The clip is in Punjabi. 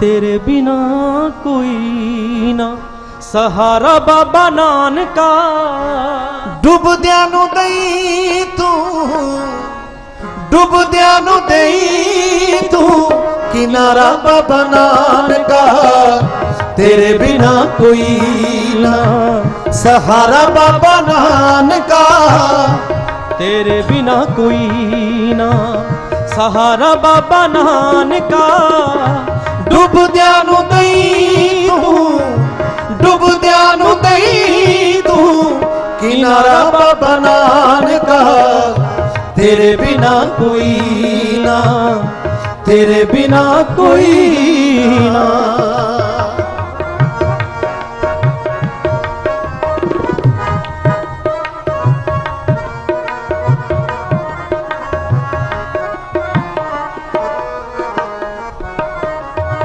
ਤੇਰੇ ਬਿਨਾ ਕੋਈ ਨਾ। ਸਹਾਰਾ ਬਾਬਾ ਨਾਨਕਾ। ਡੁੱਬਦਿਆਂ ਨੂੰ ਦਈ ਤੂੰ ਡੁੱਬਦਿਆਂ ਨੂੰ ਦਈ ਤੂੰ ਕਿਨਾਰਾ ਬਾਬਾ ਨਾਨਕਾ। ਤੇਰੇ ਬਿਨਾ ਕੋਈ ਨਾ ਸਹਾਰਾ ਬਾਬਾ ਨਾਨਕਾ। ਤੇਰੇ ਬਿਨਾ ਕੋਈ ਨਾ ਸਹਾਰਾ ਬਾਬਾ ਨਾਨਕਾ। ਡੁੱਬਦਿਆਂ ਨੂੰ ਦਈ ਤੂੰ, ਡੁੱਬਦਿਆਂ ਨੂੰ ਦਈ ਤੂੰ। ਕਿਨਾਰਾ ਬਾਬਾ ਨਾਨਕਾ, ਤੇਰੇ ਬਿਨਾ ਕੋਈ ਨਾ, ਤੇਰੇ ਬਿਨਾ ਕੋਈ